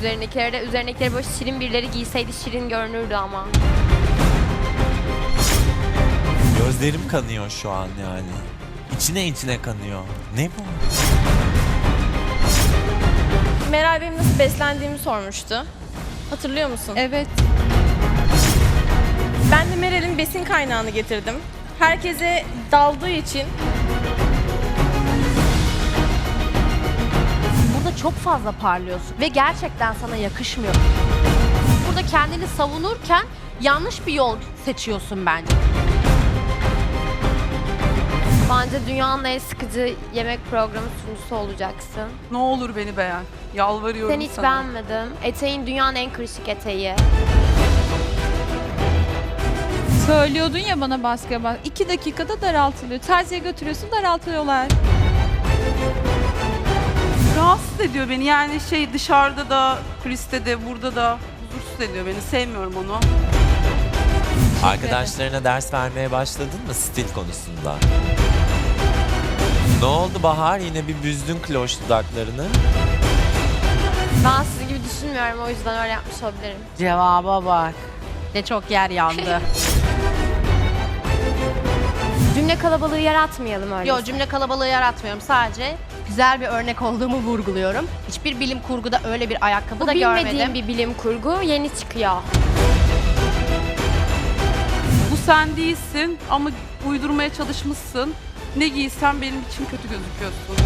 üzerindekileri de. Üzerindekileri böyle şirin birileri giyseydi şirin görünürdü ama. Gözlerim kanıyor şu an yani. İçine içine kanıyor. Ne bu? Meral benim nasıl beslendiğimi sormuştu. Hatırlıyor musun? Evet. Ben de Meral'in besin kaynağını getirdim. Herkese daldığı için çok fazla parlıyorsun ve gerçekten sana yakışmıyor. Burada kendini savunurken yanlış bir yol seçiyorsun bence. Bence dünyanın en sıkıcı yemek programı sunucusu olacaksın. Ne olur beni beğen. Yalvarıyorum Sen hiç sana. beğenmedim. Eteğin dünyanın en kırışık eteği. Söylüyordun ya bana baskıya bak. İki dakikada daraltılıyor. Terziye götürüyorsun daraltıyorlar. Rahatsız ediyor beni yani şey dışarıda da, kuliste de, burada da huzursuz ediyor beni. Sevmiyorum onu. Arkadaşlarına ders vermeye başladın mı stil konusunda? Ne oldu Bahar? Yine bir büzdün kloş dudaklarını. Ben sizin gibi düşünmüyorum o yüzden öyle yapmış olabilirim. Cevaba bak. Ne çok yer yandı. Cümle kalabalığı yaratmayalım öyle. Yo cümle kalabalığı yaratmıyorum. Sadece güzel bir örnek olduğumu vurguluyorum. Hiçbir bilim kurguda öyle bir ayakkabı Bu da bilmediğim görmedim. bir bilim kurgu yeni çıkıyor. Bu sen değilsin ama uydurmaya çalışmışsın. Ne giysen benim için kötü gözüküyorsun.